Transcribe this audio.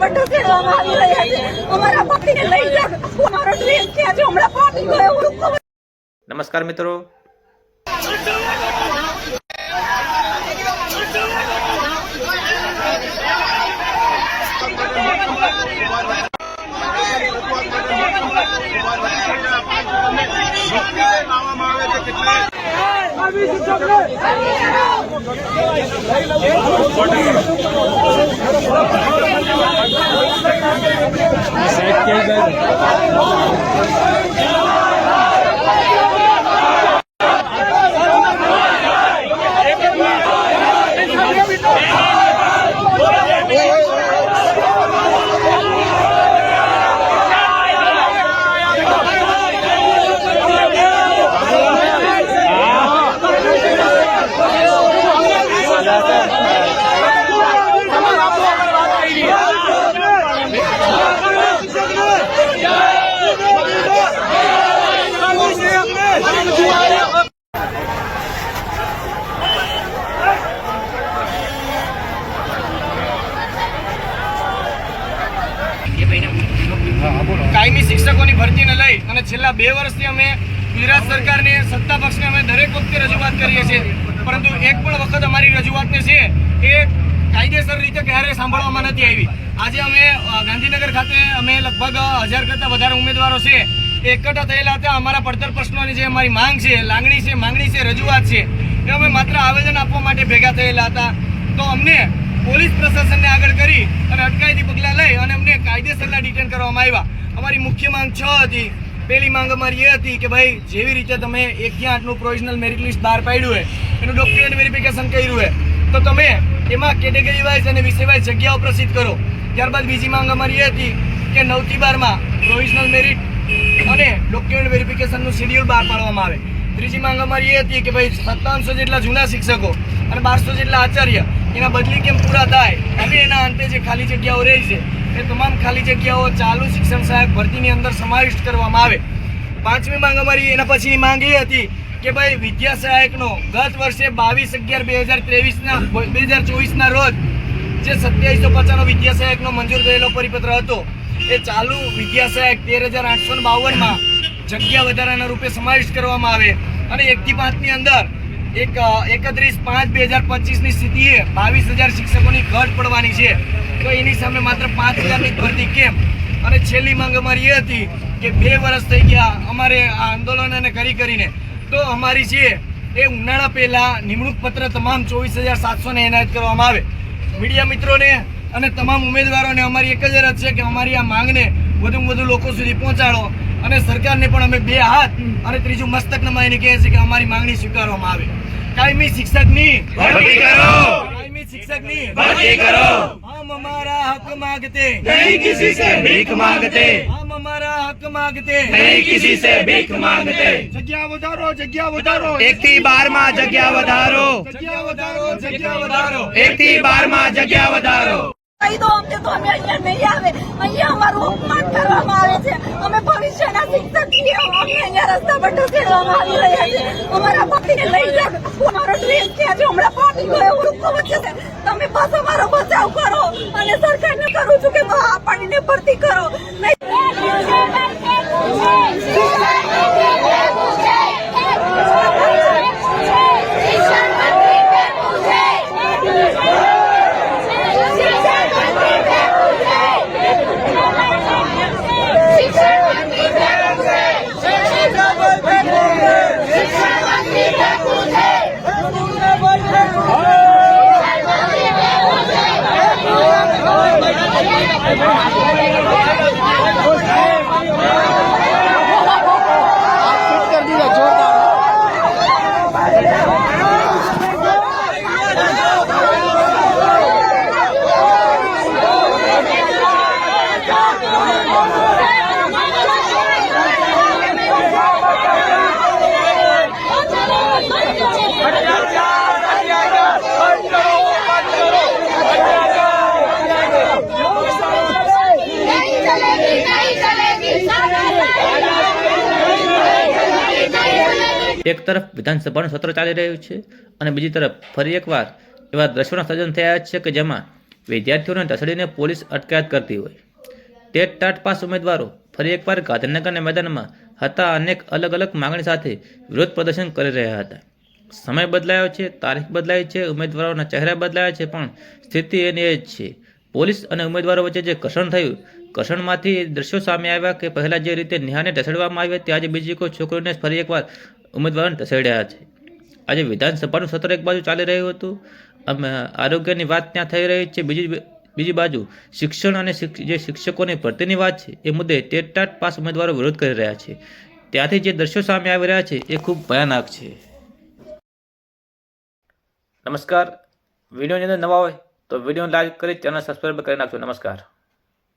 પર ઢસેડવામાં આવી રહ્યા છે. અમારા પતિને લઈ જાઓ અમારો ડ્રેસ ક્યાં છે હમણાં ફાટી ગયો. હું ખબર નમસ્કાર મિત્રો કાયમી શિક્ષકોની ભરતીને લઈ અને છેલ્લા બે વર્ષથી અમે ગુજરાત સરકારને, સત્તા પક્ષને અમે દરેક વખતે રજૂઆત કરીએ છીએ. પરંતુ એક પણ વખત અમારી રજૂઆતને છે, એ કાયદેસર રીતે ક્યારે સાંભળવામાં નથી આવી. આજે અમે ગાંધીનગર ખાતે અમે લગભગ હજાર કરતાં વધારે ઉમેદવારો છે, એકઠા થયેલા હતા. અમારા પડતર પ્રશ્નોની જે અમારી માંગ છે, લાગણી છે, માંગણી છે, રજૂઆત છે, એ અમે માત્ર આવેદન આપવા માટે ભેગા થયેલા હતા. તો અમને પોલીસ પ્રશાસનને આગળ કરી અને અટકાયતી પગલાં લઈ અને અમને કાયદેસરના ડિટેન કરવામાં આવ્યા. અમારી મુખ્ય માંગ છ હતી. પહેલી માંગ અમારી એ હતી કે ભાઈ, જેવી રીતે તમે એકથી આઠનું પ્રોવિઝનલ મેરિટ લિસ્ટ બહાર પાડ્યું હોય એનું ડોક્યુમેન્ટ વેરિફિકેશન કર્યું હોય તો તમે એમાં કેટેગરી વાઇઝ અને વિષય વાઇઝ જગ્યાઓ પ્રસિદ્ધ કરો. ત્યારબાદ બીજી માંગ અમારી એ હતી કે નવથી બારમાં પ્રોવિઝનલ મેરિટ અને ડોક્યુમેન્ટ વેરિફિકેશનનું શેડ્યુલ બહાર પાડવામાં આવે. ત્રીજી માંગ અમારી એ હતી કે ભાઈ, સત્તાવનસો જેટલા જૂના શિક્ષકો અને બારસો જેટલા આચાર્ય એના બદલી કેમ પૂરા થાય? અને એના અંતે જે ખાલી જગ્યાઓ રહી છે, એ તમામ ખાલી જગ્યાઓ ચાલુ શિક્ષણ સહાયક ભરતીની અંદર સમાવિષ્ટ કરવામાં આવે. પાંચમી માંગ અમારી એના પછીની માંગ એ હતી કે ભાઈ વિદ્યા સહાયકનો ગત વર્ષે બાવીસ અગિયાર બે હજાર ત્રેવીસના, બે હજાર ચોવીસના રોજ જે સત્યાવીસો પચાસનો વિદ્યા સહાયકનો મંજૂર થયેલો પરિપત્ર હતો, એ ચાલુ વિદ્યા સહાયક તેર હજાર આઠસો બાવનમાં જગ્યા વધારાના રૂપે સમાવિષ્ટ કરવામાં આવે. અને એકથી પાંચની અંદર એક એકત્રીસ પાંચ બે હજાર પચીસની સ્થિતિએ બાવીસ હજાર શિક્ષકોની ઘટ પડવાની છે. તો એની સામે માત્ર પાંચ હજારની ભરતી કેમ? અને છેલ્લી માંગ અમારી એ હતી કે બે વર્ષ થઈ ગયા અમારે આ આંદોલન અને કરી કરીને. તો અમારી છે એ ઉનાળા પહેલા નિમણૂક પત્ર તમામ ચોવીસ હજાર સાતસોને એનાયત કરવામાં આવે. મીડિયા મિત્રોને અને તમામ ઉમેદવારોને અમારી એક જ અરજ છે કે અમારી આ માંગને વધુમાં વધુ લોકો સુધી પહોંચાડો અને સરકારને પણ અમે બે હાથ અને ત્રીજું મસ્તક નમાઈને કહે છે કે અમારી માંગણી સ્વીકારવામાં આવે. કાયમી શિક્ષકની ભરતી કરો કાયમી શિક્ષકની ભરતી કરો હમ અમારા હક માંગતે नहीं किसी से भीख मांगते હમ અમારા હક માંગતે नहीं किसी से भीख मांगते જગ્યા વધારો જગ્યા વધારો એક થી બાર માં જગ્યા વધારો જગ્યા વધારો જગ્યા વધારો એક થી બાર માં જગ્યા વધારો કહી દો, અમને તો અમે અહીંયા નહીં આવે. અહીંયા અમારું અપમાન કરવામાં આવે છે. અમે ભવિષ્યના શિક્ષક છીએ. અમને અહીંયા રસ્તા પર ઢસેડવામાં આવી રહ્યા છે અમારા પતિને લઈ જાઓ. અમારો ડ્રેસ ક્યાં છે? હમણાં પાણી ગયો વૃક્ષો વચ્ચે તમે બસ અમારો બચાવ કરો અને સરકારને કરું છું. Thank you. એક તરફ વિધાનસભાનું સત્ર ચાલી રહ્યું છે અને બીજી તરફ ફરી એકવાર એવા દ્રશ્યોના સર્જન થયા છે કે જેમાં વિદ્યાર્થીઓને ઢસડીને પોલીસ અટકાયત કરતી હોય. ટેટ ટાટ પાસ ઉમેદવારો ફરી એકવાર ગાંધીનગરના મેદાનમાં હતા અનેક અલગ અલગ માંગણી સાથે વિરોધ પ્રદર્શન કરી રહ્યા હતા. સમય બદલાયો છે, તારીખ બદલાઈ છે, ઉમેદવારોના ચહેરા બદલાયા છે, પણ સ્થિતિ એની એ જ છે. પોલીસ અને ઉમેદવારો વચ્ચે જે ઘર્ષણ થયું, ઘર્ષણમાંથી દ્રશ્યો સામે આવ્યા કે પહેલાં જે રીતે નેહાને ઢસડવામાં આવી હતી આજે બીજી કોઈ છોકરીને ફરી એકવાર ઉમેદવારોને ધસેડ્યા છે. આજે વિધાનસભાનું સત્ર એક બાજુ ચાલી રહ્યું હતું. અમે આરોગ્યની વાત ત્યાં થઈ રહી છે. બીજી બીજી બાજુ શિક્ષણ અને જે શિક્ષકોની ભરતીની વાત છે, એ મુદ્દે ટેટ પાસ ઉમેદવારો વિરોધ કરી રહ્યા છે. ત્યાંથી જે દ્રશ્યો સામે આવી રહ્યા છે, એ ખૂબ ભયાનક છે. નમસ્કાર. વિડીયોની અંદર નવા હોય તો વીડિયો લાઈક કરી, ચેનલ સબસ્ક્રાઈબ કરી નાખજો. નમસ્કાર.